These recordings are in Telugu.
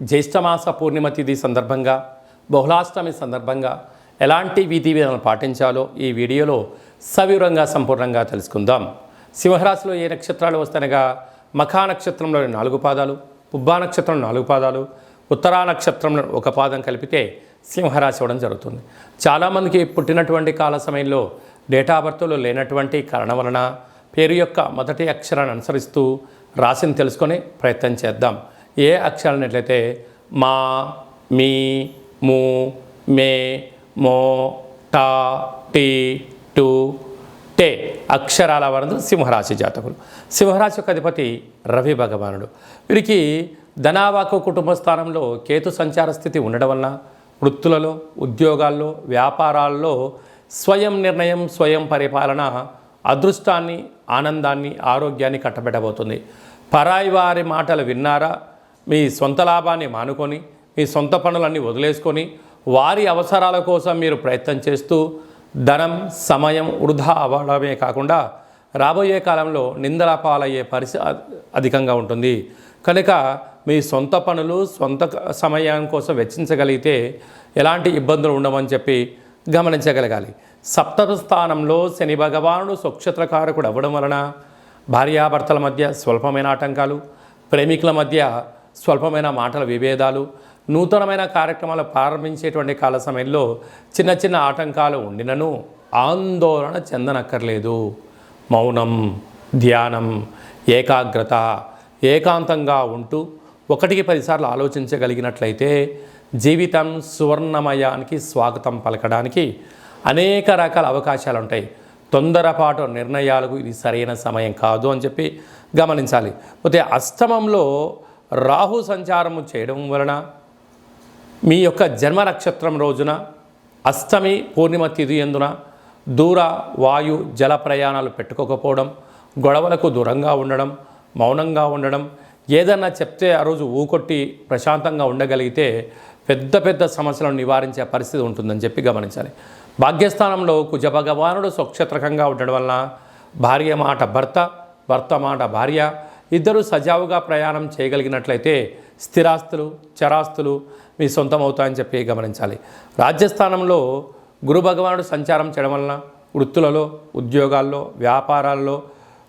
జ్యేష్ఠమాస పూర్ణిమ తిథి సందర్భంగా బహుళాష్టమి సందర్భంగా ఎలాంటి విధి విధానాలు పాటించాలో ఈ వీడియోలో సవివరంగా సంపూర్ణంగా తెలుసుకుందాం. సింహరాశిలో ఏ నక్షత్రాలు వస్తాయనగా మఖా నక్షత్రంలోని నాలుగు పాదాలు పుబ్బా నక్షత్రం నాలుగు పాదాలు ఉత్తరా నక్షత్రంలో ఒక పాదం కలిపితే సింహరాశి ఇవ్వడం జరుగుతుంది. చాలామందికి పుట్టినటువంటి కాల సమయంలో డేటా బర్త్లో లేనటువంటి కారణం వలన పేరు యొక్క మొదటి అక్షరాన్ని అనుసరిస్తూ రాశిని తెలుసుకొని ప్రయత్నం చేద్దాం. ఏ అక్షరాలనట్లయితే మా మీ ము మే మో టా టీ టు టే అక్షరాల వరందు సింహరాశి జాతకులు. సింహరాశి యొక్క అధిపతి రవి భగవానుడు. వీరికి ధనావాకు కుటుంబ స్థానంలో కేతు సంచార స్థితి ఉండడం వలన వృత్తులలో ఉద్యోగాల్లో వ్యాపారాల్లో స్వయం నిర్ణయం స్వయం పరిపాలన అదృష్టాన్ని ఆనందాన్ని ఆరోగ్యాన్ని కట్టబెట్టబోతుంది. పరాయి వారి మాటలు విన్నారా? మీ సొంత లాభాన్ని మానుకొని మీ సొంత పనులన్నీ వదిలేసుకొని వారి అవసరాల కోసం మీరు ప్రయత్నం చేస్తూ ధనం సమయం వృధా అవ్వడమే కాకుండా రాబోయే కాలంలో నిందల పాలయ్యే పరిస్థితి అధికంగా ఉంటుంది. కనుక మీ సొంత పనులు సొంత సమయం కోసం వెచ్చించగలిగితే ఎలాంటి ఇబ్బందులు ఉండవని చెప్పి గమనించగలగాలి. సప్తమ స్థానంలో శని భగవానుడు స్వక్షత్రకారకుడు అవ్వడం వలన భార్యాభర్తల మధ్య స్వల్పమైన ఆటంకాలు ప్రేమికుల మధ్య స్వల్పమైన మాటల విభేదాలు నూతనమైన కార్యక్రమాలు ప్రారంభించేటువంటి కాల సమయంలో చిన్న చిన్న ఆటంకాలు ఉండినను ఆందోళన చెందనక్కర్లేదు. మౌనం ధ్యానం ఏకాగ్రత ఏకాంతంగా ఉంటూ ఒకటికి పదిసార్లు ఆలోచించగలిగినట్లయితే జీవితం సువర్ణమయానికి స్వాగతం పలకడానికి అనేక రకాల అవకాశాలు ఉంటాయి తొందరపాటు నిర్ణయాలకు ఇది సరైన సమయం కాదు అని చెప్పి గమనించాలి. పోతే అష్టమంలో రాహు సంచారము చేయడం వలన మీ యొక్క జన్మ నక్షత్రం రోజున అష్టమి పూర్ణిమ తిథి ఎందున దూర వాయు జల ప్రయాణాలు పెట్టుకోకపోవడం గొడవలకు దూరంగా ఉండడం మౌనంగా ఉండడం ఏదన్నా చెప్తే ఆ రోజు ఊకొట్టి ప్రశాంతంగా ఉండగలిగితే పెద్ద పెద్ద సమస్యలను నివారించే పరిస్థితి ఉంటుందని చెప్పి గమనించాలి. భాగ్యస్థానంలో కుజ భగవానుడు స్వక్షత్రకంగా ఉండడం వలన భార్య మాట భర్త భర్త మాట భార్య ఇద్దరు సజావుగా ప్రయాణం చేయగలిగినట్లయితే స్థిరాస్తులు చరాస్తులు మీ సొంతం అవుతాయని చెప్పి గమనించాలి. రాజ్యస్థానంలో గురు భగవానుడు సంచారం చేయడం వలన వృత్తులలో ఉద్యోగాల్లో వ్యాపారాల్లో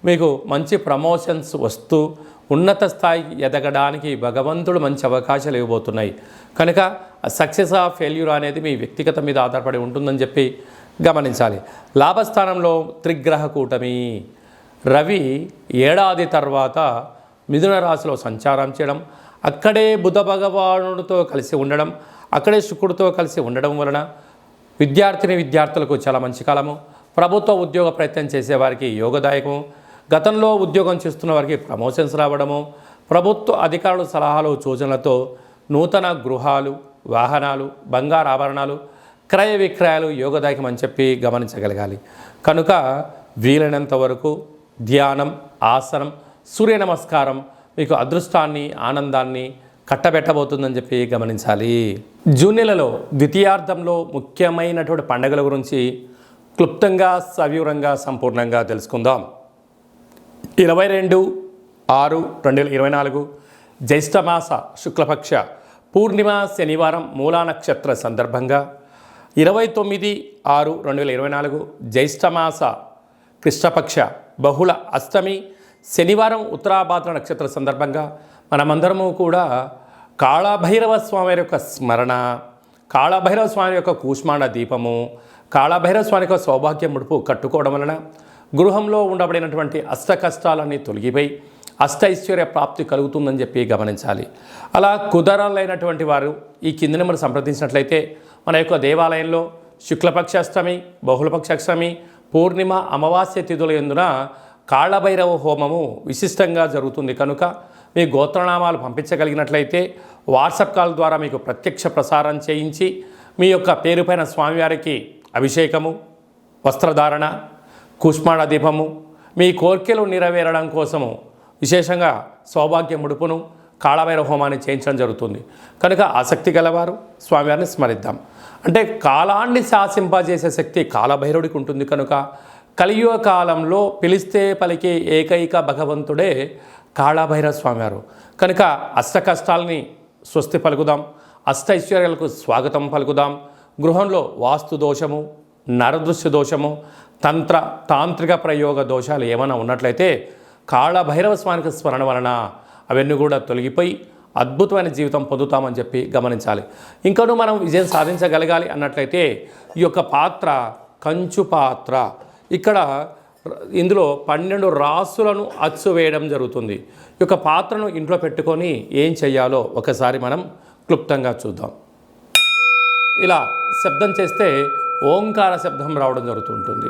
మీకు మంచి ప్రమోషన్స్ వస్తూ ఉన్నత స్థాయికి ఎదగడానికి భగవంతుడు మంచి అవకాశాలు ఇవ్వబోతున్నాయి. కనుక సక్సెస్ ఆ ఫెయిల్యూర్ అనేది మీ వ్యక్తిగత మీద ఆధారపడి ఉంటుందని చెప్పి గమనించాలి. లాభస్థానంలో త్రిగ్రహ కూటమి. రవి ఏడాది తర్వాత మిథున రాశిలో సంచారం చేయడం అక్కడే బుధ భగవానుడితో కలిసి ఉండడం అక్కడే శుక్రుడితో కలిసి ఉండడం వలన విద్యార్థిని విద్యార్థులకు చాలా మంచి కాలము. ప్రభుత్వ ఉద్యోగ ప్రయత్నం చేసేవారికి యోగదాయకము. గతంలో ఉద్యోగం చేస్తున్న వారికి ప్రమోషన్స్ రావడము. ప్రభుత్వ అధికారుల సలహాలు సూచనలతో నూతన గృహాలు వాహనాలు బంగారు ఆభరణాలు క్రయ విక్రయాలు యోగదాయకం అని చెప్పి గమనించగలగాలి. కనుక వీలైనంత వరకు ధ్యానం ఆసనం సూర్య నమస్కారం మీకు అదృష్టాన్ని ఆనందాన్ని కట్టబెట్టబోతుందని చెప్పి గమనించాలి. జూన్ నెలలో ద్వితీయార్థంలో ముఖ్యమైనటువంటి పండుగల గురించి క్లుప్తంగా సవివరంగా సంపూర్ణంగా తెలుసుకుందాం. ఇరవై రెండు ఆరు రెండు వేల ఇరవై నాలుగు జ్యేష్ఠమాస శుక్లపక్ష పూర్ణిమ శనివారం మూలా నక్షత్ర సందర్భంగా ఇరవై తొమ్మిది ఆరు రెండు వేల ఇరవై నాలుగు జ్యేష్ఠమాస కృష్ణపక్ష బహుళ అష్టమి శనివారం ఉత్తరాభాద్ర నక్షత్ర సందర్భంగా మనమందరము కూడా కాళభైరవ స్వామి యొక్క స్మరణ కాళభైరవ స్వామి యొక్క కూష్మాండ దీపము కాళభైరవ స్వామి యొక్క సౌభాగ్య ముడుపు కట్టుకోవడం వలన గృహంలో ఉండబడినటువంటి అష్ట కష్టాలన్నీ తొలగిపోయి అష్ట ఐశ్వర్య ప్రాప్తి కలుగుతుందని చెప్పి గమనించాలి. అలా కుదరాలైనటువంటి వారు ఈ కింది నెంబర్ సంప్రదించినట్లయితే మన యొక్క దేవాలయంలో శుక్లపక్ష అష్టమి బహుళపక్ష అష్టమి పూర్ణిమ అమావాస్య తిథుల ఎందున కాళభైరవ హోమము విశిష్టంగా జరుగుతుంది. కనుక మీ గోత్రనామాలు పంపించగలిగినట్లయితే వాట్సాప్ కాల్ ద్వారా మీకు ప్రత్యక్ష ప్రసారం చేయించి మీ యొక్క పేరుపైన స్వామివారికి అభిషేకము వస్త్రధారణ కుష్మాణ దీపము మీ కోర్కెలు నెరవేరడం కోసము విశేషంగా సౌభాగ్య ముడుపును కాళభైరవ హోమాన్ని చేయించడం జరుగుతుంది. కనుక ఆసక్తి గలవారు స్వామివారిని స్మరిద్దాం. అంటే కాలాన్ని శాసింపజేసే శక్తి కాలభైరవుడికి ఉంటుంది కనుక కలియుగ కాలంలో పిలిస్తే పలికే ఏకైక భగవంతుడే కాళభైరవ స్వామివారు. కనుక అష్ట కష్టాలని స్వస్తి పలుకుదాం. అష్ట ఐశ్వర్యాలకు స్వాగతం పలుకుదాం. గృహంలో వాస్తు దోషము నరదృశ్య దోషము తంత్ర తాంత్రిక ప్రయోగ దోషాలు ఏమైనా ఉన్నట్లయితే కాళభైరవ స్వామికి స్మరణ వలన అవన్నీ కూడా తొలగిపోయి అద్భుతమైన జీవితం పొందుతామని చెప్పి గమనించాలి. ఇంకనూ మనం విజయం సాధించగలగాలి అన్నట్లయితే ఈ యొక్క పాత్ర కంచు పాత్ర ఇక్కడ ఇందులో పన్నెండు రాసులను అచ్చు వేయడం జరుగుతుంది. ఈ యొక్క పాత్రను ఇంట్లో పెట్టుకొని ఏం చేయాలో ఒకసారి మనం క్లుప్తంగా చూద్దాం. ఇలా శబ్దం చేస్తే ఓంకార శబ్దం రావడం జరుగుతుంటుంది.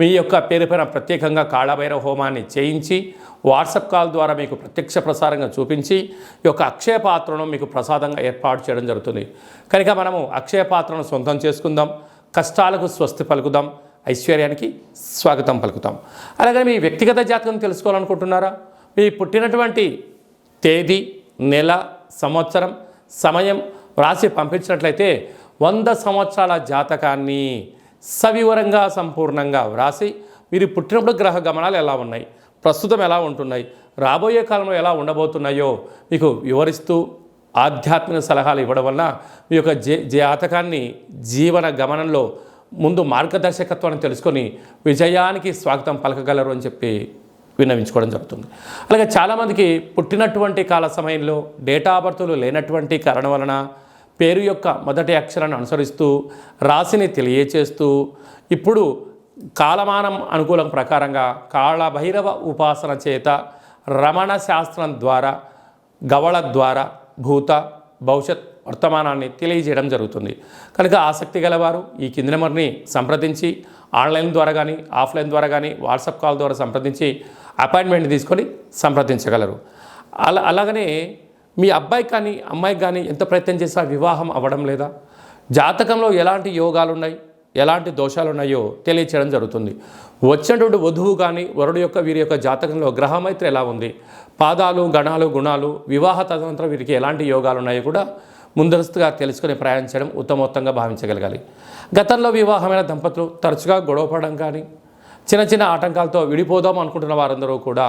మీ యొక్క పేరు పైన ప్రత్యేకంగా కాళభైరవ హోమాన్ని చేయించి వాట్సాప్ కాల్ ద్వారా మీకు ప్రత్యక్ష ప్రసారంగా చూపించి ఈ యొక్క అక్షయ పాత్రను మీకు ప్రసాదంగా ఏర్పాటు చేయడం జరుగుతుంది. కనుక మనము అక్షయ పాత్రను సొంతం చేసుకుందాం. కష్టాలకు స్వస్తి పలుకుదాం. ఐశ్వర్యానికి స్వాగతం పలుకుతాం. అలాగే మీ వ్యక్తిగత జాతకం తెలుసుకోవాలనుకుంటున్నారా? మీ పుట్టినటువంటి తేదీ నెల సంవత్సరం సమయం వ్రాసి పంపించినట్లయితే వంద సంవత్సరాల జాతకాన్ని సవివరంగా సంపూర్ణంగా వ్రాసి మీరు పుట్టినప్పుడు గ్రహ గమనాలు ఎలా ఉన్నాయి? ప్రస్తుతం ఎలా ఉంటున్నాయి? రాబోయే కాలంలో ఎలా ఉండబోతున్నాయో మీకు వివరిస్తూ ఆధ్యాత్మిక సలహాలు ఇవ్వడం వలన మీ యొక్క జే జాతకాన్ని జీవన గమనంలో ముందు మార్గదర్శకత్వాన్ని తెలుసుకొని విజయానికి స్వాగతం పలకగలరు అని చెప్పి విన్నవించుకోవడం జరుగుతుంది. అలాగే చాలామందికి పుట్టినటువంటి కాల సమయంలో డేటా బర్తులు లేనటువంటి కారణం వలన పేరు యొక్క మొదటి అక్షరాన్ని అనుసరిస్తూ రాశిని తెలియచేస్తూ ఇప్పుడు కాలమానం అనుకూలం ప్రకారంగా కాళభైరవ ఉపాసన చేత రమణ శాస్త్రం ద్వారా గవళ ద్వారా భూత భవిష్యత్ వర్తమానాన్ని తెలియజేయడం జరుగుతుంది. కనుక ఆసక్తి గలవారు ఈ కింది నెంబర్ని సంప్రదించి ఆన్లైన్ ద్వారా కానీ ఆఫ్లైన్ ద్వారా కానీ వాట్సాప్ కాల్ ద్వారా సంప్రదించి అపాయింట్మెంట్ తీసుకొని సంప్రదించగలరు. అలా అలాగనే మీ అబ్బాయికి కానీ అమ్మాయికి కానీ ఎంత ప్రయత్నం చేసినా వివాహం అవ్వడం లేదా? జాతకంలో ఎలాంటి యోగాలు ఉన్నాయి ఎలాంటి దోషాలు ఉన్నాయో తెలియచేయడం జరుగుతుంది. వచ్చినటువంటి వధువు కానీ వరుడు యొక్క వీరి యొక్క జాతకంలో గ్రహమైత్రి ఎలా ఉంది? పాదాలు గణాలు గుణాలు వివాహ తదనంతరం వీరికి ఎలాంటి యోగాలు ఉన్నాయో కూడా ముందస్తుగా తెలుసుకుని ప్రయాణించడం ఉత్తమోత్తంగా భావించగలగాలి. గతంలో వివాహమైన దంపతులు తరచుగా గొడవపడడం కానీ చిన్న చిన్న ఆటంకాలతో విడిపోదాం అనుకుంటున్న వారందరూ కూడా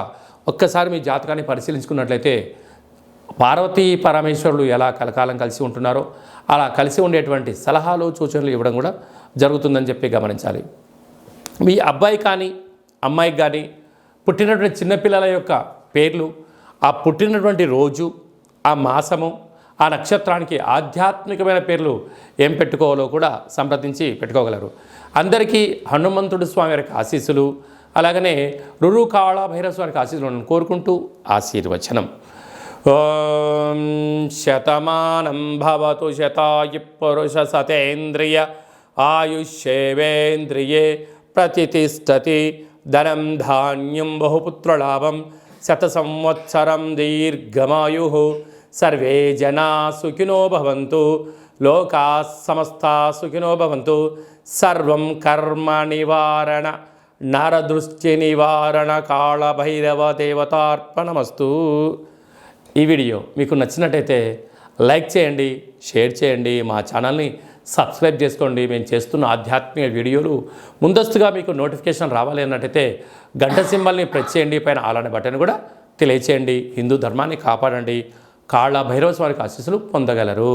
ఒక్కసారి మీ జాతకాన్ని పరిశీలించుకున్నట్లయితే పార్వతీ పరమేశ్వరులు ఎలా కలకాలం కలిసి ఉంటున్నారో అలా కలిసి ఉండేటువంటి సలహాలు సూచనలు ఇవ్వడం కూడా జరుగుతుందని చెప్పి గమనించాలి. మీ అబ్బాయి కానీ అమ్మాయికి కానీ పుట్టినటువంటి చిన్నపిల్లల యొక్క పేర్లు ఆ పుట్టినటువంటి రోజు ఆ మాసము ఆ నక్షత్రానికి ఆధ్యాత్మికమైన పేర్లు ఏం పెట్టుకోవాలో కూడా సంప్రదించి పెట్టుకోగలరు. అందరికీ హనుమంతుడు స్వామి వారికి ఆశీస్సులు అలాగనే రురు కాళ భైరవ స్వామికి కోరుకుంటూ ఆశీర్వచనం. ఓం శతమానం భవతు శతాయు పురుష సతేంద్రియ ఆయుష్యేవేంద్రియే ప్రతిష్టతి ధనం ధాన్యం బహుపుత్రలాభం శత సంవత్సరం దీర్ఘమాయు. సర్వే జనా సుఖినో భవంతు. లోకా సమస్తా సుఖినో భవంతు. సర్వం కర్మ నివారణ నరదృష్టి నివారణ కాళభైరవ దేవతార్పణమస్తు. ఈ వీడియో మీకు నచ్చినట్టయితే లైక్ చేయండి షేర్ చేయండి మా ఛానల్ని సబ్స్క్రైబ్ చేసుకోండి. మేము చేస్తున్న ఆధ్యాత్మిక వీడియోలు ముందస్తుగా మీకు నోటిఫికేషన్ రావాలి అన్నట్టయితే గంట సింబల్ని ప్రెస్ చేయండి పైన అలానే బటన్ కూడా తెలియచేయండి. హిందూ ధర్మాన్ని కాపాడండి. కాళ్ళ భైరవ స్వామికి ఆశీస్సులు పొందగలరు.